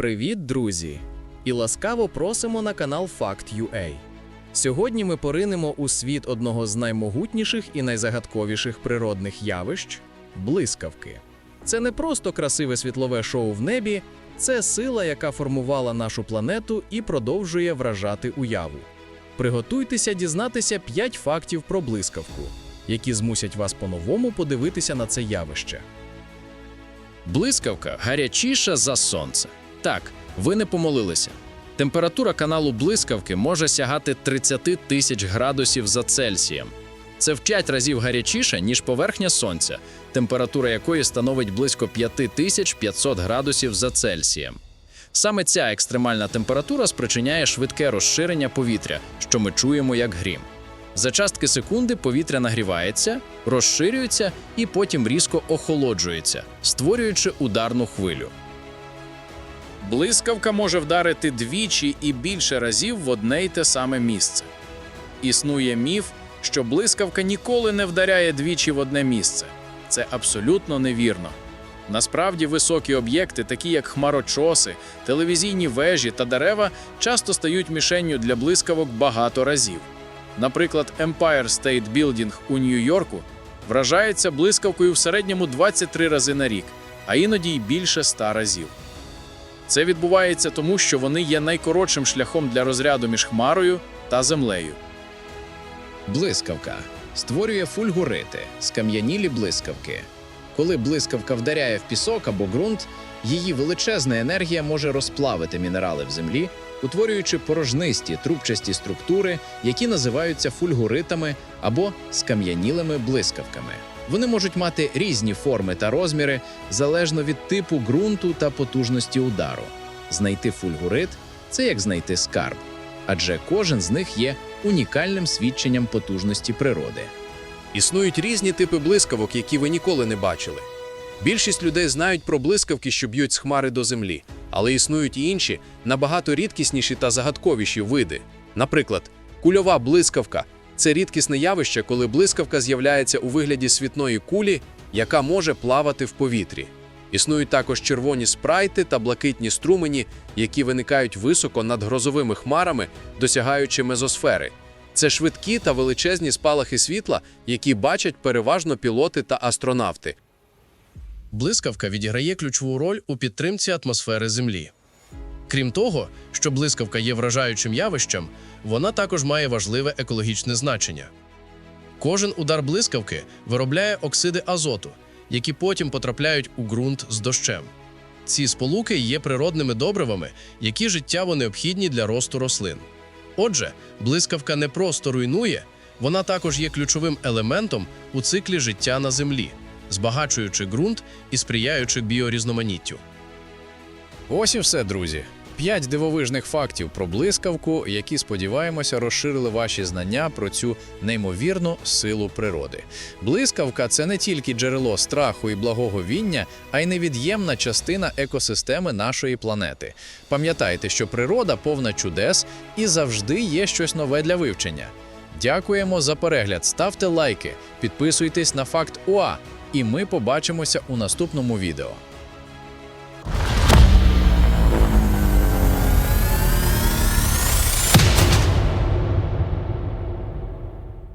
Привіт, друзі! І ласкаво просимо на канал Fact.ua. Сьогодні ми поринемо у світ одного з наймогутніших і найзагадковіших природних явищ блискавки. Це не просто красиве світлове шоу в небі, це сила, яка формувала нашу планету і продовжує вражати уяву. Приготуйтеся дізнатися 5 фактів про блискавку, які змусять вас по-новому подивитися на це явище. Блискавка гарячіша за сонце. Так, ви не помолилися. Температура каналу блискавки може сягати 30 тисяч градусів за Цельсієм. Це в 5 разів гарячіше, ніж поверхня сонця, температура якої становить близько 5500 градусів за Цельсієм. Саме ця екстремальна температура спричиняє швидке розширення повітря, що ми чуємо як грім. За частки секунди повітря нагрівається, розширюється і потім різко охолоджується, створюючи ударну хвилю. Блискавка може вдарити двічі і більше разів в одне й те саме місце. Існує міф, що блискавка ніколи не вдаряє двічі в одне місце. Це абсолютно невірно. Насправді високі об'єкти, такі як хмарочоси, телевізійні вежі та дерева, часто стають мішенню для блискавок багато разів. Наприклад, Empire State Building у Нью-Йорку вражається блискавкою в середньому 23 рази на рік, а іноді й більше 100 разів. Це відбувається тому, що вони є найкоротшим шляхом для розряду між хмарою та землею. Блискавка створює фульгурити, скам'янілі блискавки. Коли блискавка вдаряє в пісок або ґрунт, її величезна енергія може розплавити мінерали в землі, утворюючи порожнисті трубчасті структури, які називаються фульгуритами або скам'янілими блискавками. Вони можуть мати різні форми та розміри залежно від типу ґрунту та потужності удару. Знайти фульгурит це як знайти скарб, адже кожен з них є унікальним свідченням потужності природи. Існують різні типи блискавок, які ви ніколи не бачили. Більшість людей знають про блискавки, що б'ють з хмари до землі, але існують і інші, набагато рідкісніші та загадковіші види. Наприклад, кульова блискавка це рідкісне явище, коли блискавка з'являється у вигляді світної кулі, яка може плавати в повітрі. Існують також червоні спрайти та блакитні струмені, які виникають високо над грозовими хмарами, досягаючи мезосфери. Це швидкі та величезні спалахи світла, які бачать переважно пілоти та астронавти. Блискавка відіграє ключову роль у підтримці атмосфери Землі. Крім того, що блискавка є вражаючим явищем, вона також має важливе екологічне значення. Кожен удар блискавки виробляє оксиди азоту, які потім потрапляють у ґрунт з дощем. Ці сполуки є природними добривами, які життєво необхідні для росту рослин. Отже, блискавка не просто руйнує, вона також є ключовим елементом у циклі життя на землі, збагачуючи ґрунт і сприяючи біорізноманіттю. Ось і все, друзі. П'ять дивовижних фактів про блискавку, які, сподіваємося, розширили ваші знання про цю неймовірну силу природи. Блискавка це не тільки джерело страху і благоговіння, а й невід'ємна частина екосистеми нашої планети. Пам'ятайте, що природа повна чудес і завжди є щось нове для вивчення. Дякуємо за перегляд. Ставте лайки, підписуйтесь на факт УА, і ми побачимося у наступному відео.